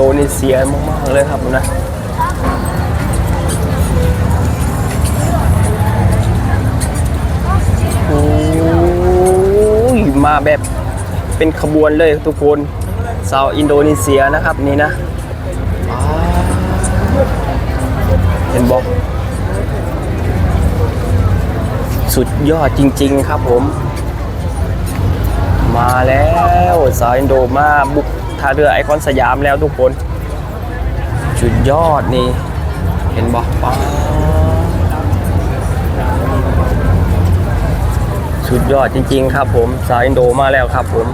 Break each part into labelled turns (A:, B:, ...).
A: โดนีเซียมากๆเลยครับนะโอ้ยมาแบบเป็นขบวนเลยทุกคนชาวอินโดนีเซียนะครับนี่นะว้าวเห็นบอกสุดยอดจริง ๆ ครับผม มาแล้วสาวอินโดมาบุก ท่าเรือไอคอนสยามแล้วทุกคนสุดยอดนี่ เห็นบอกป้าสุดยอดจริง ๆ ครับผม สายอินโดมาแล้วครับผม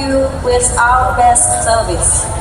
B: you with our best service.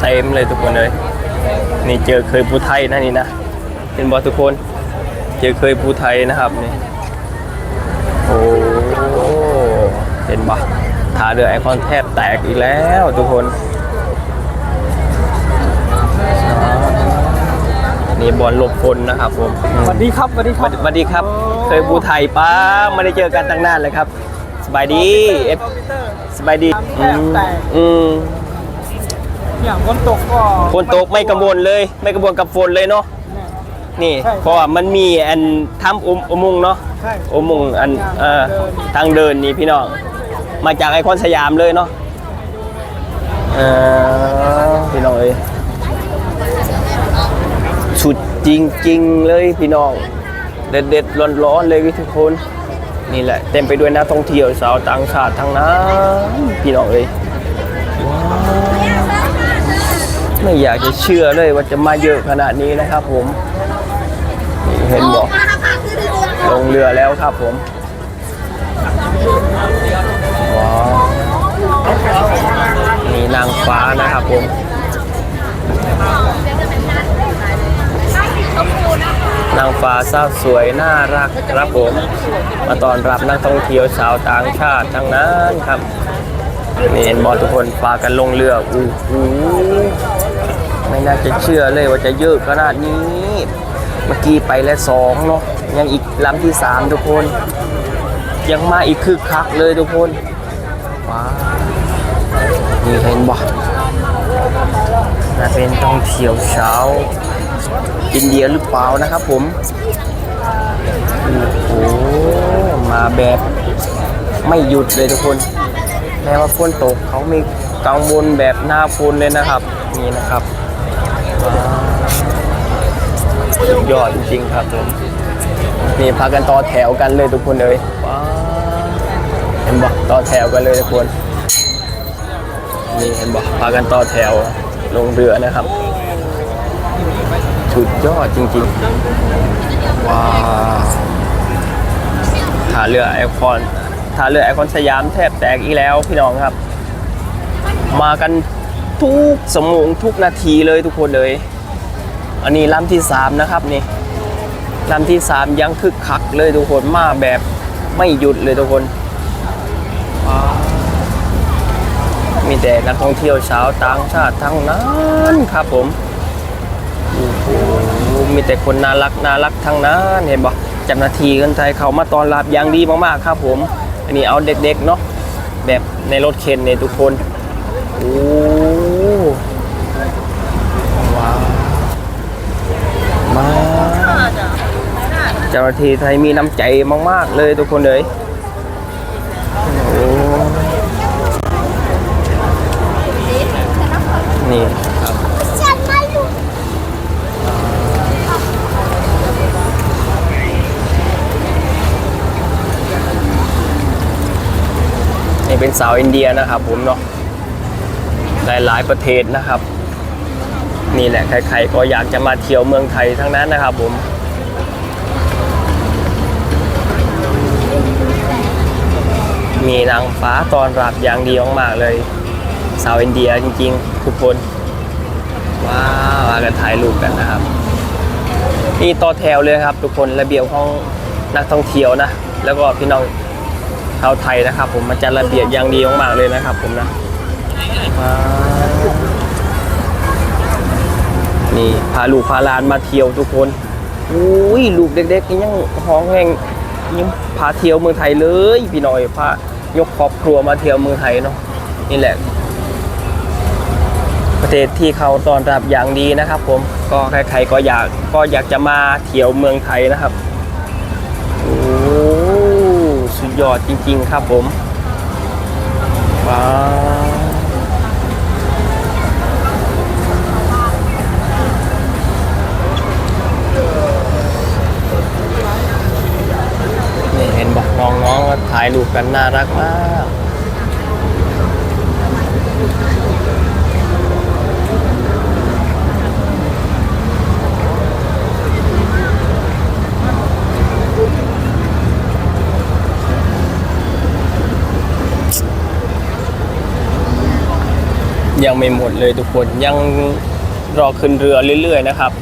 A: เต็มเลยทุกคนเลย นี่เจอเคยภูไทยนะนี่นะเป็นบอทุกคน เจอเคยภูไทยนะครับนี่โอ้เห็นปะท่าเรือไอคอนแทบแตกอีกแล้วทุกคน นี่บอลหลบฝนนะครับผม
C: สวัสดีครับสวัสดีค
A: ส
C: รั
A: วั
C: บ
A: สดีสวัสดีครับ เคยภูไทยป้าไม่ได้เจอกันตั้งนานเลยครับ สบายดีเอฟสบายดีอืมอืม
C: อย่างฝนตกก็
A: ฝนตกไม่กังวลเลย ไม่กังวลกับฝนเลยเนาะนี่
C: ใช่
A: เพราะว่ามันมีอันทำอุโมอุโมงค์เนาะ
C: ใช่
A: อุโมงค์อันเอ่อทางเดินนี่พี่น้องมาจากไอคอนสยามเลยเนาะเออพี่น้องเอ้ยสุดจริงๆเลยพี่น้อง เด็ดเด็ดร้อนร้อนๆเลยทุกคน นี่แหละเต็มไปด้วยนักท่องเที่ยวสาวต่างชาติทั้งนั้นพี่น้องเอ้ยว้าไม่อยากจะเชื่อเลยว่าจะมาเยอะขนาดนี้นะครับผมนี่เห็นบอกลงเรือแล้วครับผมว้าวนี่นางฟ้านะครับผม นางฟ้าสาวสวยน่ารักครับผม มาต้อนรับนักท่องเที่ยวชาวต่างชาติทั้งนั้นครับนี่เห็นบอทุกคนพากันลงเรืออู้หูไม่น่าจะเชื่อเลยว่าจะเยอะขนาดนี้ เมื่อกี้ไปแล้วสองเนาะยังอีกลำที่สามทุกคน ยังมาอีกคึกคักเลยทุกคนว้านี่เห็นบ่น่าเป็นท่องเที่ยวเช้า อินเดียหรือเปล่านะครับผมโอ้โหมาแบบไม่หยุดเลยทุกคน แม้ว่าฝนตกเขาไม่กลางบนแบบหน้าฝนเลยนะครับ นี่นะครับสุดยอดจริงๆครับผมนี่พากันต่อแถวกันเลยทุกคนเลยเห็นบอกต่อแถวกันเลยทุกคน นี่เห็นบอกพากันต่อแถวลงเรือนะครับ สุดยอดจริงๆ ว้าวท่าเรือไอคอนท่าเรือไอคอนสยามแทบแตกอีกแล้วพี่น้องครับ มากันทุกสมงทุกนาทีเลยทุกคนเลย อันนี้ลำที่สามนะครับนี่ลำที่สามยังคึกคักเลยทุกคนมาแบบไม่หยุดเลยทุกคน มีแต่นักท่องเที่ยวชาวต่างชาติทั้งนั้นครับผม มีแต่คนน่ารักน่ารักทั้งนั้นเห็นบ่เจ้าหน้าที่คนไทยเขามาต้อนรับอย่างดีมากๆครับ ผม อันนี้เอาเด็กๆเนาะแบบในรถเข็นเนี่ยทุกคนโอ้ว้าวมาเจ้าหน้าที่ไทยมีน้ำใจมากๆเลยทุกคนเลยโอ้นี่ครับนี่ เป็นสาวอินเดียนะครับผมเนาะหลายๆประเทศนะครับ นี่แหละใครๆก็อยากจะมาเที่ยวเมืองไทยทั้งนั้นนะครับผมมีนางฟ้าตอนรับอย่างดีมากๆเลย สาวอินเดียจริงๆ ทุกคนว้าวมากันถ่ายรูปกันนะครับ นี่ต่อแถวเลยครับ ทุกคนระเบียบของนักท่องเที่ยวนะ แล้วก็พี่น้อง ชาวไทยนะครับ ผมมาจัดระเบียบอย่างดีมากๆเลยนะครับ ผมนะนี่พาลูกพาลานมาเที่ยวทุกคนอุ้ยลูกเด็กๆนี่ยังห้องแหงยังพาเที่ยวเมืองไทยเลยพี่น้อยพายกครอบครัวมาเที่ยวเมืองไทยเนาะนี่แหละ ประเทศที่เขาต้อนรับอย่างดีนะครับ ผมก็ใครๆก็อยากก็อยากจะมาเที่ยวเมืองไทยนะครับ ยอดจริง ๆ ครับผมว้าวนี่เห็นบอกน้องๆก็ถ่ายรูปกันน่ารักมาก ยังไม่หมดเลยทุกคนยังรอขึ้นเรือเรื่อย ๆ นะครับ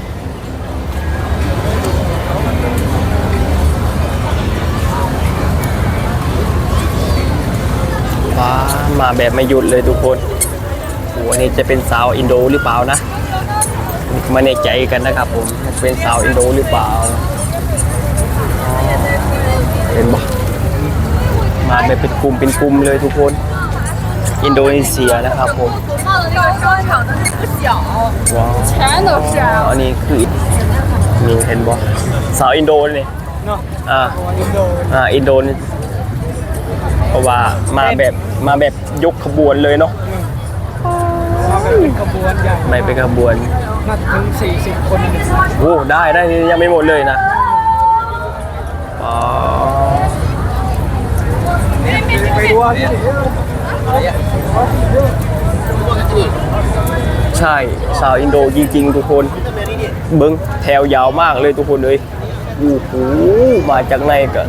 A: ว้ามาแบบไม่หยุดเลยทุกคนโอ้โหอันนี้จะเป็นสาวอินโดหรือเปล่านะมาในใจกันนะครับผมเป็นสาวอินโดหรือเปล่าเห็นปะมาแบบเป็นกลุ่มเป็นกลุ่มเลยทุกคน อินโดนีเซียนะครับผม
D: 这个商场的那个小，
A: ว้าว
D: 全都是。
A: อันนี้คือมีเห็นบ่สาวอินโดนี่
C: เนาะ
A: อ่า
C: ตัวอินโด
A: อ่าอินโดนีเพราะว่ามาแบบมาแบบยกขบวนเลยเนาะ
C: มาเป็นขบวนใหญ่
A: ไม่เป็นขบวน
C: น่าจะถึง 40 คน
A: โอ้ได้ได้นี่ยังไม่หมดเลยนะอ๋อ
C: ไปดูว่ าที่
A: ใช่สาวอินโดจริงๆทุกคนเบิ้งแถวยาวมากเลยทุกคนเลยโอ้โหมาจากไหนกัน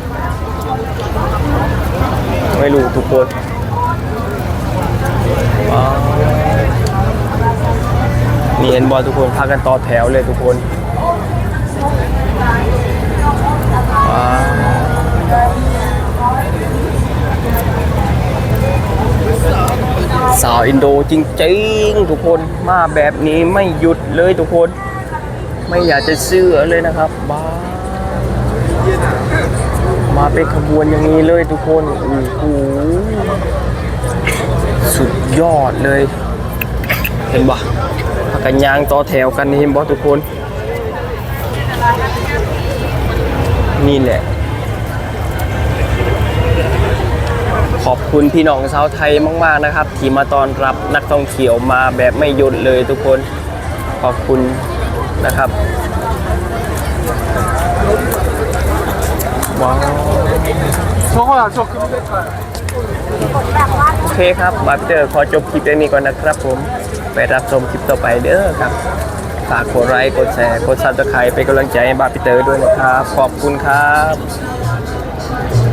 A: ไม่รู้ทุกคนนี่เห็นบอลทุกคนพากันต่อแถวเลยทุกคนว้า สาวอินโดจริงๆ ทุกคนมาแบบนี้ไม่หยุดเลยทุกคน ไม่อยากจะเชื่อเลยนะครับบ้ามาเป็นขบวนอย่างนี้เลยทุกคนโอ้โหสุดยอดเลย เห็นปะพากันยางต่อแถวกันเห็นปะทุกคน นี่แหละ ขอบคุณพี่น้องชาวไทยมาก ๆนะครับ ที่มาต้อนรับนักท่องเที่ยวมาแบบไม่หยุดเลยทุกคนขอบคุณนะครับว้าว
C: โชคครับโชค
A: โอเคครับบัตเตอร์ขอจบคลิปเรื่นี้ก่อนนะครับผม ไปรับชมคลิปต่อไปเด้อครับฝากกดไลค์กดแชร์กดซับสไครป์เปกำลังใจให้บาปิเตอร์ด้วยนะครับ ขอบคุณครับ